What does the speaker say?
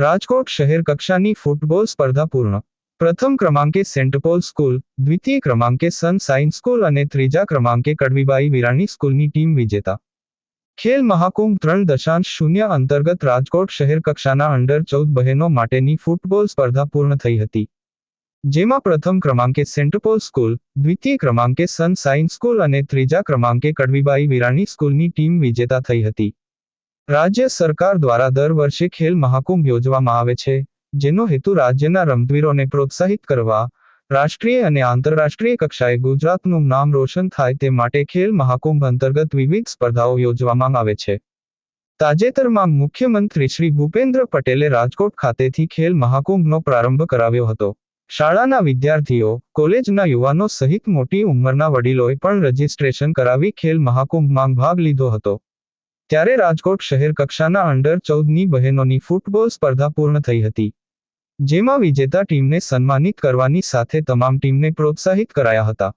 રાજકોટ શહેર કક્ષાની ફૂટબોલ સ્પર્ધા પૂર્ણ. પ્રથમ ક્રમાંકે સેન્ટ પોલ સ્કૂલ, દ્વિતીય ક્રમાંકે સન સાયન્સ સ્કૂલ અને ત્રીજા ક્રમાંકે કડવીબાઈ વિરાણી સ્કૂલની ટીમ વિજેતા. ખેલ મહાકુંભ ત્રણ દશાંશ શૂન્ય અંતર્ગત રાજકોટ શહેર કક્ષાના અંડર ચૌદ બહેનો માટેની ફૂટબોલ સ્પર્ધા પૂર્ણ થઈ હતી. જેમાં પ્રથમ ક્રમાંકે સેન્ટ પોલ સ્કૂલ, દ્વિતીય ક્રમાંકે સન સાયન્સ સ્કૂલ અને ત્રીજા ક્રમાંકે કડવીબાઈ વિરાણી સ્કૂલની ટીમ વિજેતા થઈ હતી. રાજ્ય સરકાર દ્વારા દર વર્ષે ખેલ મહાકુંભ યોજવામાં આવે છે, જેનો હેતુ રાજ્યના રમતવીરોને પ્રોત્સાહિત કરવા, રાષ્ટ્રીય અને આંતરરાષ્ટ્રીય કક્ષાએ ગુજરાતનું નામ રોશન થાય તે માટે ખેલ મહાકુંભ અંતર્ગત વિવિધ સ્પર્ધાઓ યોજવામાં આવે છે. તાજેતરમાં મુખ્યમંત્રી શ્રી ભૂપેન્દ્ર પટેલે રાજકોટ ખાતેથી ખેલ મહાકુંભનો પ્રારંભ કરાવ્યો હતો. શાળાના વિદ્યાર્થીઓ, કોલેજના યુવાનો સહિત મોટી ઉંમરના વડીલોએ પણ રજીસ્ટ્રેશન કરાવી ખેલ મહાકુંભમાં ભાગ લીધો હતો. ત્યારે રાજકોટ શહેર કક્ષાના અંડર ચૌદની બહેનોની ફૂટબોલ સ્પર્ધા પૂર્ણ થઈ હતી, જેમાં વિજેતા ટીમને સન્માનિત કરવાની સાથે તમામ ટીમને પ્રોત્સાહિત કરાયા હતા.